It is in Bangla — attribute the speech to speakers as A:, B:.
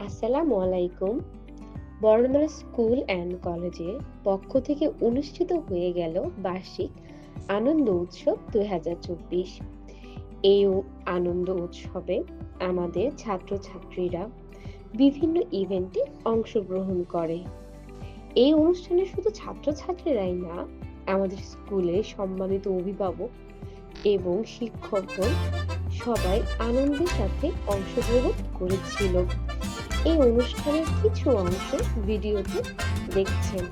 A: আসসালামু আলাইকুম। বর্ণমালা স্কুল অ্যান্ড কলেজে পক্ষ থেকে অনুষ্ঠিত হয়ে গেল বার্ষিক আনন্দ উৎসব দু হাজার চব্বিশ। এই আনন্দ উৎসবে আমাদের ছাত্রছাত্রীরা বিভিন্ন ইভেন্টে অংশগ্রহণ করে। এই অনুষ্ঠানে শুধু ছাত্রছাত্রীরাই না, আমাদের স্কুলে সম্মানিত অভিভাবক এবং শিক্ষকগণ সবাই আনন্দের সাথে অংশগ্রহণ করেছিল। এই অনুষ্ঠানের কিছু অংশ ভিডিওতে দেখছেন।